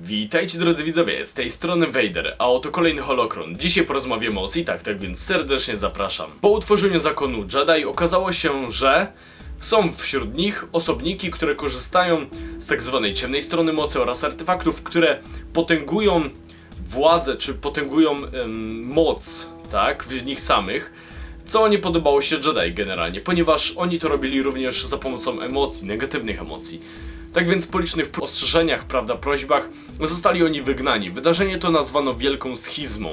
Witajcie drodzy widzowie, z tej strony Vader, a oto kolejny holokron. Dzisiaj porozmawiamy o Sithach, tak więc serdecznie zapraszam. Po utworzeniu zakonu Jedi okazało się, że są wśród nich osobniki, które korzystają z tak zwanej ciemnej strony mocy oraz artefaktów, które potęgują władzę, czy potęgują em, moc, tak, w nich samych. Co nie podobało się Jedi generalnie, ponieważ oni to robili również za pomocą emocji, negatywnych emocji. Tak więc po licznych ostrzeżeniach, prawda, prośbach zostali oni wygnani. Wydarzenie to nazwano Wielką Schizmą.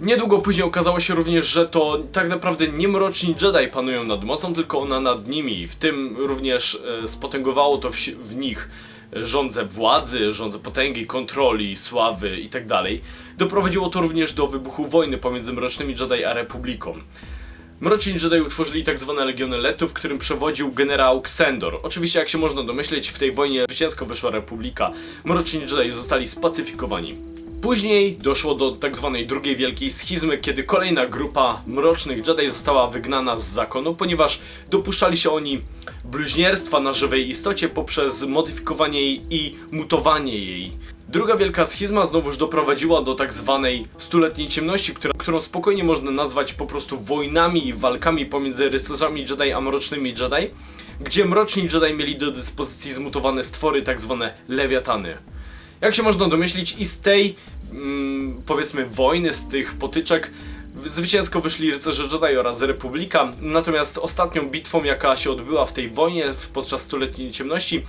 Niedługo później okazało się również, że to tak naprawdę nie mroczni Jedi panują nad mocą, tylko ona nad nimi. W tym również e, spotęgowało to w, w nich rządze władzy, rządze potęgi, kontroli, sławy itd. Doprowadziło to również do wybuchu wojny pomiędzy mrocznymi Jedi a Republiką. Mroczni Jedi utworzyli tak zwane Legiony Letów, którym przewodził generał Xendor. Oczywiście, jak się można domyśleć, w tej wojnie zwycięsko wyszła Republika. Mroczni Jedi zostali spacyfikowani. Później doszło do tak zwanej drugiej wielkiej schizmy, kiedy kolejna grupa mrocznych Jedi została wygnana z zakonu, ponieważ dopuszczali się oni bluźnierstwa na żywej istocie poprzez modyfikowanie jej i mutowanie jej. Druga wielka schizma znowuż doprowadziła do tak zwanej stuletniej ciemności, która, którą spokojnie można nazwać po prostu wojnami i walkami pomiędzy rycerzami Jedi a mrocznymi Jedi, gdzie mroczni Jedi mieli do dyspozycji zmutowane stwory, tak zwane lewiatany. Jak się można domyślić, i z tej mm, powiedzmy wojny, z tych potyczek zwycięsko wyszli rycerze Jedi oraz Republika. Natomiast ostatnią bitwą, jaka się odbyła w tej wojnie podczas stuletniej ciemności,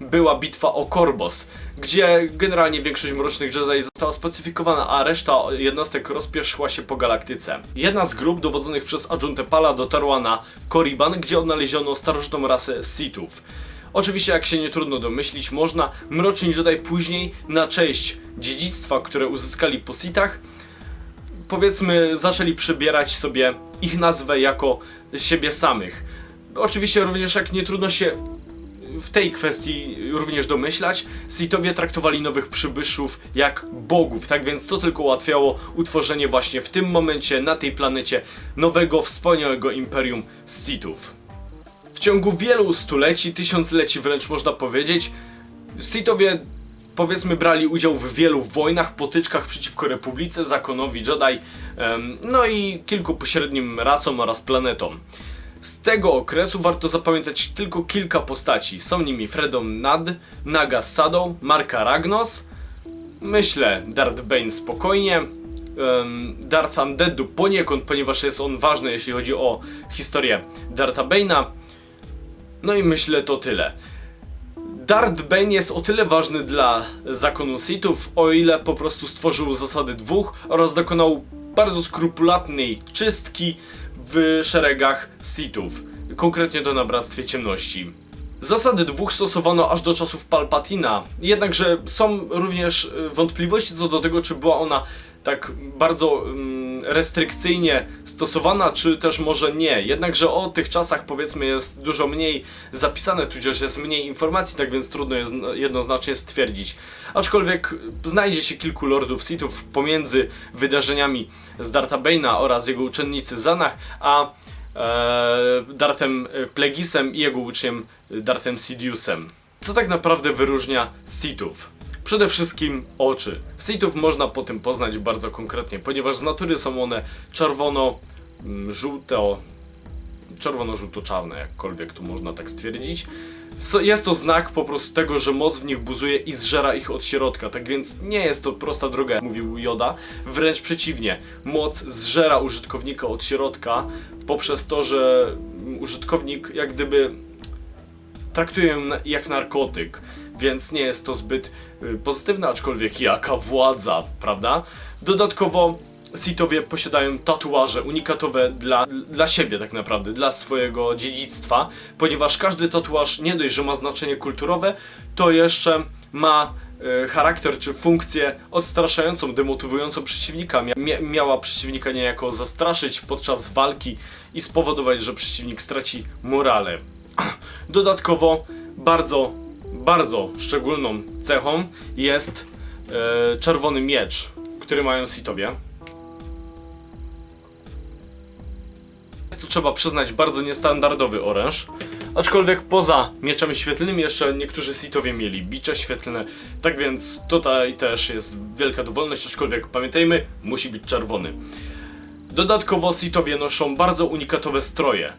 była bitwa o Korbos, gdzie generalnie większość mrocznych Jedi została spacyfikowana, a reszta jednostek rozpieszła się po galaktyce. Jedna z grup dowodzonych przez Ajuntę Pala dotarła na Korriban, gdzie odnaleziono starożytną rasę Sithów. Oczywiście, jak się nie trudno domyślić, można mroczni Jedi później na cześć dziedzictwa, które uzyskali po Sithach, powiedzmy, zaczęli przybierać sobie ich nazwę jako siebie samych. Oczywiście również jak nie trudno się w tej kwestii również domyślać, Sithowie traktowali nowych przybyszów jak bogów, tak więc to tylko ułatwiało utworzenie właśnie w tym momencie na tej planecie nowego, wspaniałego imperium Sithów. W ciągu wielu stuleci, tysiącleci wręcz można powiedzieć, Sithowie powiedzmy brali udział w wielu wojnach, potyczkach przeciwko Republice, Zakonowi Jedi, no i kilku pośrednim rasom oraz planetom. Z tego okresu warto zapamiętać tylko kilka postaci. Są nimi Fredom Nad, Naga Sado, Marka Ragnos, myślę Darth Bane spokojnie, em, Darth Undeadu poniekąd, ponieważ jest on ważny jeśli chodzi o historię Dartha Bane'a, no i myślę to tyle. Darth Bane jest o tyle ważny dla zakonu Sithów, o ile po prostu stworzył zasady dwóch oraz dokonał bardzo skrupulatnej czystki w szeregach Sithów, konkretnie to na Bractwie Ciemności. Zasady dwóch stosowano aż do czasów Palpatina, jednakże są również y, wątpliwości co do tego, czy była ona tak bardzo mm, restrykcyjnie stosowana, czy też może nie. Jednakże o tych czasach powiedzmy jest dużo mniej zapisane, tudzież jest mniej informacji, tak więc trudno jest jednoznacznie stwierdzić. Aczkolwiek znajdzie się kilku lordów Sithów pomiędzy wydarzeniami z Dartha Bane'a oraz jego uczennicy Zanach, a e, Darthem Plagueisem i jego uczniem Darthem Sidiousem. Co tak naprawdę wyróżnia Sithów? Przede wszystkim oczy. Sithów można po tym poznać bardzo konkretnie, ponieważ z natury są one czerwono, mm, żółto, czerwono-żółto-czarne, jakkolwiek tu można tak stwierdzić. Jest to znak po prostu tego, że moc w nich buzuje i zżera ich od środka, tak więc nie jest to prosta droga, mówił Yoda, wręcz przeciwnie. Moc zżera użytkownika od środka poprzez to, że użytkownik jak gdyby traktuje ją jak narkotyk, więc nie jest to zbyt y, pozytywne, aczkolwiek jaka władza, prawda? Dodatkowo Sithowie posiadają tatuaże unikatowe dla, dla siebie tak naprawdę, dla swojego dziedzictwa, ponieważ każdy tatuaż nie dość, że ma znaczenie kulturowe, to jeszcze ma e, charakter czy funkcję odstraszającą, demotywującą przeciwnika. Mia miała przeciwnika niejako zastraszyć podczas walki i spowodować, że przeciwnik straci morale. Dodatkowo bardzo, bardzo szczególną cechą jest e, czerwony miecz, który mają Sithowie. To trzeba przyznać bardzo niestandardowy oręż, Aczkolwiek poza mieczami świetlnymi jeszcze niektórzy Sithowie mieli bicze świetlne, tak więc tutaj też jest wielka dowolność, aczkolwiek pamiętajmy, musi być czerwony. Dodatkowo Sithowie noszą bardzo unikatowe stroje.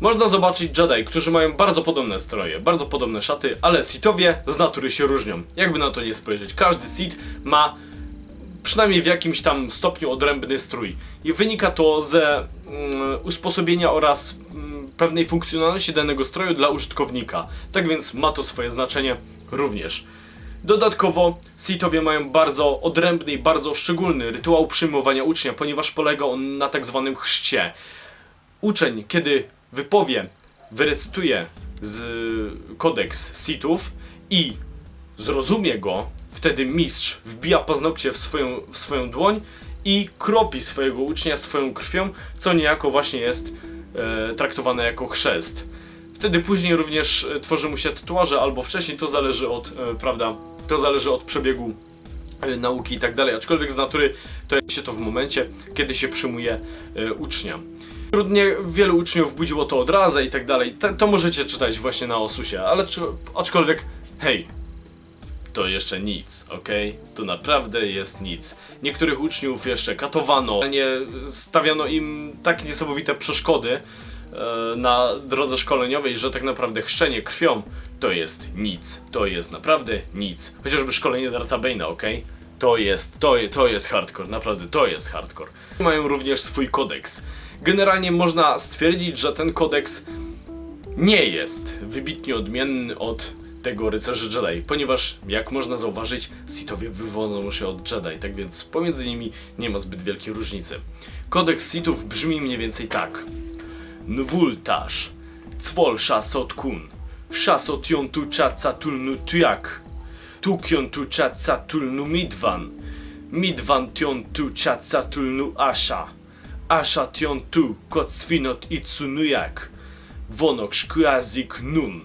Można zobaczyć Jedi, którzy mają bardzo podobne stroje, bardzo podobne szaty, ale Sithowie z natury się różnią. Jakby na to nie spojrzeć, każdy Sith ma przynajmniej w jakimś tam stopniu odrębny strój. I wynika to ze mm, usposobienia oraz mm, pewnej funkcjonalności danego stroju dla użytkownika. Tak więc ma to swoje znaczenie również. Dodatkowo Sithowie mają bardzo odrębny i bardzo szczególny rytuał przyjmowania ucznia, ponieważ polega on na tak zwanym chrzcie. Uczeń, kiedy wypowie, wyrecytuje z kodeks Sithów i zrozumie go, wtedy mistrz wbija paznokcie w swoją, w swoją dłoń i kropi swojego ucznia swoją krwią, co niejako właśnie jest e, traktowane jako chrzest. Wtedy później również e, tworzy mu się tatuaże, albo wcześniej, to zależy od, e, prawda, to zależy od przebiegu e, nauki i tak dalej, aczkolwiek z natury to się to w momencie, kiedy się przyjmuje e, ucznia. Wśród nie, wielu uczniów budziło to odrazę i tak dalej, to, możecie czytać właśnie na Osusie, ale aczkolwiek, hej, to jeszcze nic, okej? To naprawdę jest nic. Niektórych uczniów jeszcze katowano, nie stawiano im tak niesamowite przeszkody e, na drodze szkoleniowej, że tak naprawdę chrzczenie krwią to jest nic. To jest naprawdę nic. Chociażby szkolenie Darta Bane'a, okej? To jest, to, to jest hardcore, naprawdę to jest hardcore. Mają również swój kodeks. Generalnie można stwierdzić, że ten kodeks nie jest wybitnie odmienny od tego rycerzy Jedi, ponieważ jak można zauważyć, Sithowie wywodzą się od Jedi, tak więc pomiędzy nimi nie ma zbyt wielkiej różnicy. Kodeks Sithów brzmi mniej więcej tak. Nwultasz, Cwol Shasot Kun, Shasot Yontu Tukyon Tu Chatsatul Nu Midvan, Midvan Tion Tu Chatsatul Nu Asha, Asha Tion Tu Kotsfinot Itsunuyak, Wonok Shkuazik Nun.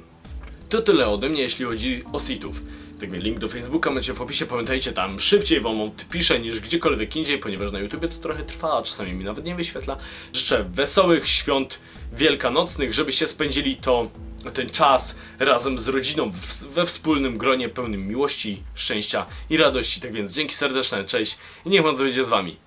To tyle ode mnie, jeśli chodzi o sitów. Tak link do Facebooka macie w opisie, pamiętajcie, tam szybciej wam odpiszę niż gdziekolwiek indziej, ponieważ na YouTubie to trochę trwa, a czasami mi nawet nie wyświetla. Życzę wesołych świąt wielkanocnych, żebyście spędzili to, ten czas razem z rodziną we wspólnym gronie pełnym miłości, szczęścia i radości. Tak więc dzięki serdeczne, cześć i niech on będzie z wami.